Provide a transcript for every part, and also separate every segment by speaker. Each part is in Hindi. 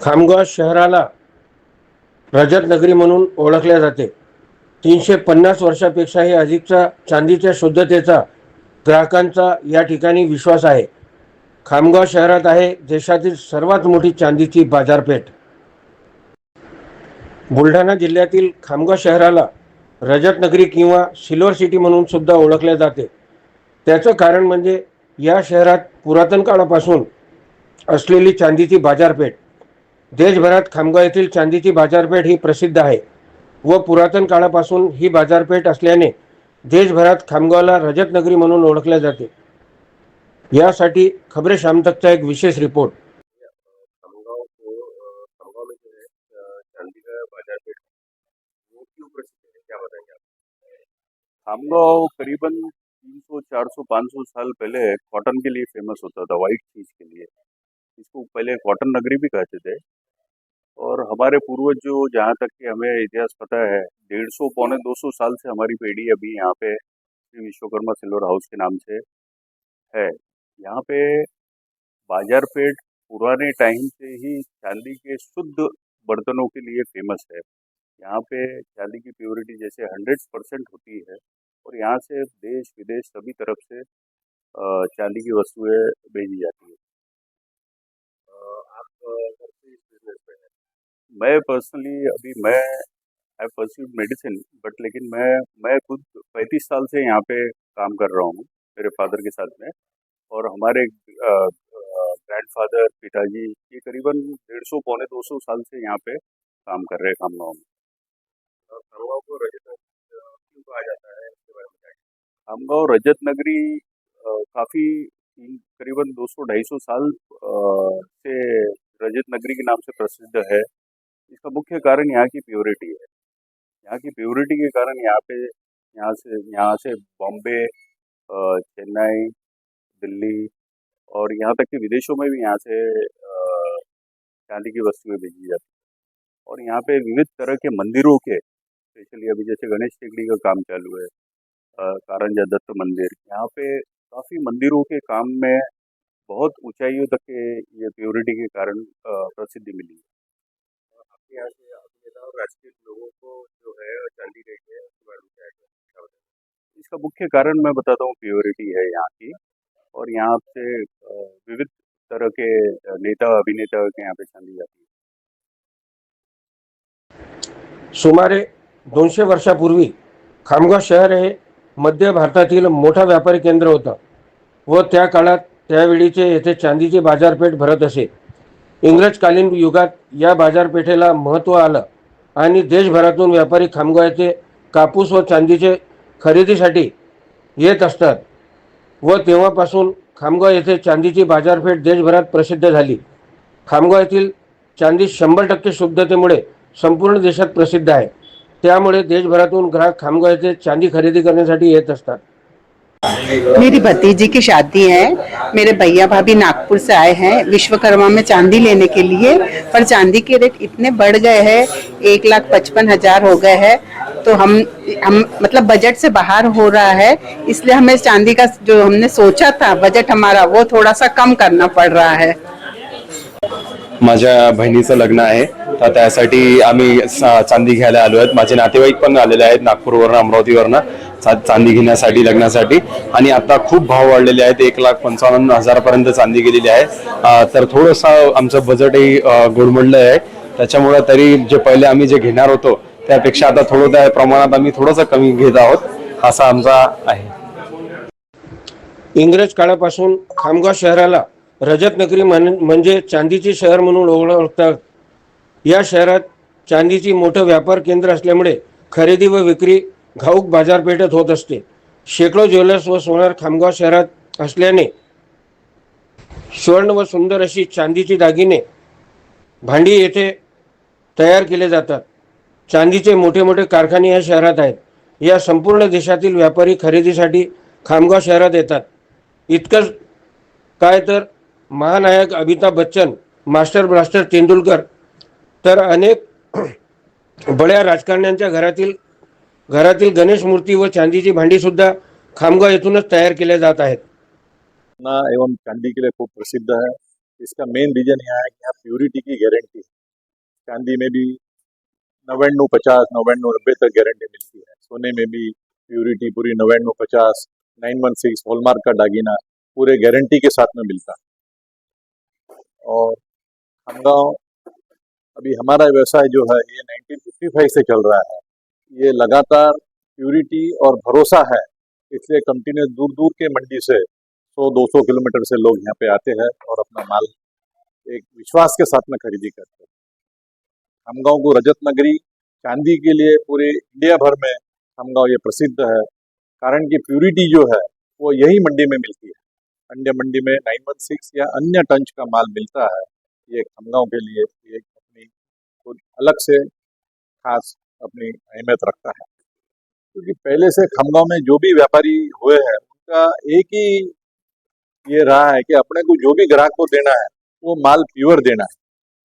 Speaker 1: खामगाव शहराला रजत नगरी म्हणून ओळखले जाते. तीनशे पन्नास वर्षापेक्षाही अधिकचा चांदीच्या शुद्धतेचा ग्राहकांचा या ठिकाणी विश्वास आहे. खामगाव शहरात आहे देशातील सर्वात मोठी चांदीची बाजारपेठ. बुलढाणा जिल्ह्यातील खामगाव शहराला रजत नगरी किंवा सिल्वर सिटी म्हणून सुद्धा ओळखले जाते. त्याचं कारण म्हणजे या शहरात पुरातन काळापासून असलेली चांदीची बाजारपेठ देशभरात खामगाव येथील चांदीची बाजारपेठ ही प्रसिद्ध आहे व पुरातन काळापासून ही बाजारपेठ असल्याने देशभरात खामगावला रजत नगरी म्हणून ओळखले जाते. यासाठी खबरे शामतकचा एक विशेष रिपोर्ट.
Speaker 2: खमगांव को अ, खमगांव में जो अ, चांदी का बाजार पेठ वो क्यों प्रसिद्ध क्या बताएंगे आप
Speaker 3: खामगांव करीबन 300, 400, 500 साल पहले कॉटन के लिए फेमस होता था वाइट चीज के लिए. इसको पहले कॉटन नगरी भी कहते थे। और हमारे पूर्वज जो, जहाँ तक कि हमें इतिहास पता है, डेढ़ सौ, पौने दो सौ साल से हमारी पीढ़ी अभी यहाँ पे श्री विश्वकर्मा सिल्वर हाउस के नाम से है। यहाँ पे बाज़ार पेट पुराने टाइम से ही चांदी के शुद्ध बर्तनों के लिए फ़ेमस है। यहाँ पे चांदी की प्योरिटी जैसे हंड्रेड परसेंट होती है और यहाँ से देश विदेश सभी तरफ़ से चांदी की वस्तुएँ भेजी जाती है।
Speaker 2: में
Speaker 3: पर्सनली अभी मैं आई परस्यूड मेडिसिन बट लेकिन मैं मैं खुद पैंतीस साल से यहाँ पे काम कर रहा हूँ, मेरे फादर के साथ में। और हमारे ग्रैंड फादर पिताजी, ये करीबन डेढ़ सौ, पौने दो सौ साल से यहाँ पे काम कर रहे हैं खामगांव में
Speaker 2: खामगांव रजत
Speaker 3: नगरी काफ़ी काफ़ी तीन- करीबन 200-250 साल से रजत नगरी के नाम से प्रसिद्ध है। इसका मुख्य कारण यहाँ की प्योरिटी है। यहाँ की प्योरिटी के कारण यहाँ पे, यहाँ से यहाँ से बॉम्बे चेन्नई, दिल्ली और यहाँ तक कि विदेशों में भी यहाँ से चांदी की वस्तुएँ भेजी जाती हैं। और यहाँ पे विविध तरह के मंदिरों के स्पेशली अभी जैसे गणेश टेकड़ी का काम चालू है कारंजा दत्त मंदिर, यहाँ पे काफ़ी मंदिरों के काम में बहुत ऊंचाइयों तक के ये प्योरिटी के कारण प्रसिद्धि मिली है।
Speaker 2: आपके यहाँ से अभिनेता और राजकीय लोगों को जो है चांदी देते हैं उसके बारे में क्या क्या क्या
Speaker 3: इसका मुख्य कारण मैं बताता हूँ प्योरिटी है यहाँ की। और यहाँ से विविध तरह के नेता अभिनेता के यहाँ पे चांदी जाती है।
Speaker 1: सुमारे दोनशे वर्षापूर्वी खामगाव शहर हे मध्य भारतातील मोठा व्यापारी केंद्र होतं व त्या काळात त्यावेळीचे येथे चांदीची बाजारपेठ भरत असे. इंग्रजकालीन युगात या बाजारपेठेला महत्त्व आलं आणि देशभरातून व्यापारी खामगाव येथे कापूस व चांदीचे खरेदीसाठी येत असतात व तेव्हापासून खामगाव येथे चांदीची बाजारपेठ देशभरात प्रसिद्ध झाली. खामगाव येथील चांदी शंभर टक्के शुद्धतेमुळे संपूर्ण देशात प्रसिद्ध आहे. त्यामुळे देशभरातून ग्राहक खामगाव येथे चांदी खरेदी करण्यासाठी येत असतात.
Speaker 4: मेरी भतीजी की शादी है। मेरे भैया भाभी नागपुर से आए हैं विश्वकर्मा में चांदी लेने के लिए। पर चांदी के रेट इतने बढ़ गए हैं, एक लाख पचपन हज़ार हो गए हैं। तो हम हम मतलब बजट से बाहर हो रहा है, इसलिए हमें चांदी का जो हमने सोचा था बजट हमारा, वो थोड़ा सा कम करना पड़ रहा है।
Speaker 5: माझ्या बहिणीचं लग्न आहे. तर त्यासाठी आम्ही चांदी घ्यायला आलो आहेत माझे नातेवाईक पण आलेले आहेत नागपूरवरनं, अमरावतीवरनं. चांदी घेण्यासाठी लग्नासाठी. आणि आता खूप भाव वाढलेले आहेत. एक लाख पंचावन्न हजारापर्यंत चांदी गेलेली आहे. तर थोडंसं आमचं बजेटही गुडमडलं गोडमडलं आहे. त्याच्यामुळं तरी जे पहिले आम्ही जे घेणार होतो त्यापेक्षा आता थोडं त्या प्रमाणात आम्ही थोडंसं कमी घेत आहोत असा आमचा आहे.
Speaker 1: इंग्रज काळापासून खामगाव शहराला रजत नगरी म्हण- म्हणजे चांदीचे शहर म्हणून ओळखतात. या शहरात चांदीची मोठं व्यापार केंद्र असल्यामुळे खरेदी व विक्री घाऊक बाजारपेठेत होत असते. शेकडो ज्वेलर्स व सोनार खामगाव शहरात असल्याने स्वर्ण व सुंदर अशी चांदीची दागिने भांडी येथे तयार केले जातात. चांदीचे मोठे मोठे कारखाने या शहरात आहेत. या संपूर्ण देशातील व्यापारी खरेदीसाठी खामगाव शहरात येतात. इतकंच काय तर महानायक अमिताभ बच्चन मास्टर ब्लास्टर तेंडुलकर तर अनेक बड्या राजकारण्यांच्या घरातील घरातील गणेश मूर्ती व चांदीची भांडीसुद्धा खामगाव येथूनच तयार केल्या जात आहेत.
Speaker 6: एवं चांदी के लिए खूब प्रसिद्ध है. इसका मेन रीजन यहाँ है कि यहाँ प्योरिटी की गारंटी चांदी में भी नवान्नवे पचास नवान्नवे नब्बे तक गारंटी मिलती है. सोने में भी प्योरिटी पूरी नवान्नवे पचास नाइन वन सिक्स हॉलमार्क का दागीना पूरे गारंटी के साथ में मिलता और हम गाँव अभी हमारा व्यवसाय जो है, ये 1955 से चल रहा है. ये लगातार प्योरिटी और भरोसा है, इसलिए कंटिन्यूस दूर दूर के मंडी से 100-200 किलोमीटर से लोग यहाँ पे आते हैं और अपना माल एक विश्वास के साथ में खरीदी करते हैं। हम गाँव को रजत नगरी, चांदी के लिए पूरे इंडिया भर में हम गाँव ये प्रसिद्ध है, कारण की प्योरिटी जो है, वो यही मंडी में मिलती है। अन्य मंडी में नाइन वन सिक्स या अन्य टंच का माल मिलता है, ये खमगांव के लिए एक अपनी अलग से खास अपनी अहमियत रखता है। क्योंकि तो पहले से खमगांव में जो भी व्यापारी हुए हैं, उनका एक ही ये रहा है कि अपने को जो भी ग्राहक को देना है, वो माल प्योर देना है।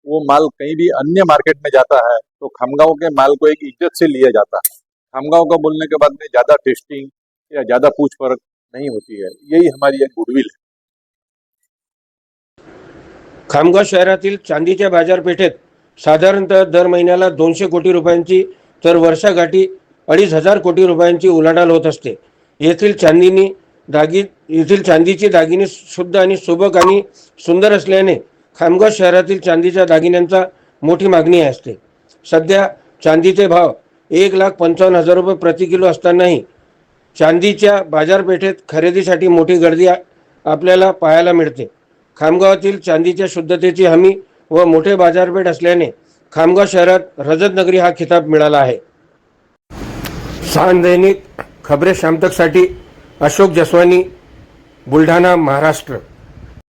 Speaker 6: वो माल कहीं भी अन्य मार्केट में जाता है तो खमगांव के माल को एक इज़्ज़त से लिया जाता है। खमगांव का बोलने के बाद में ज़्यादा टेस्टिंग या ज़्यादा पूछ परख नहीं होती है। यही हमारी एक गुडविल है।
Speaker 1: खामगाव शहरातील चांदीच्या बाजारपेठेत साधारणतः दर महिन्याला दोनशे कोटी रुपयांची तर वर्षागाठी अडीच हजार कोटी रुपयांची उलाढाल होत असते. येथील चांदीनी दागी येथील चांदीची दागिने शुद्ध आणि सुबक आणि सुंदर असल्याने खामगाव शहरातील चांदीच्या दागिन्यांचा मोठी मागणी असते. सध्या चांदीचे भाव एक लाख पंचावन्न हजार रुपये प्रति किलो असतानाही चांदीच्या बाजारपेठेत खरेदीसाठी मोठी गर्दी आपल्याला पाहायला मिळते. खामगावातील चांदीच्या शुद्धतेची हमी व मोठे बाजारपेठ असल्याने खामगाव शहरात रजत नगरी हा खिताब मिळाला आहे. सान दैनिक खबरे शामतकसाठी अशोक जसवानी बुलढाणा महाराष्ट्र.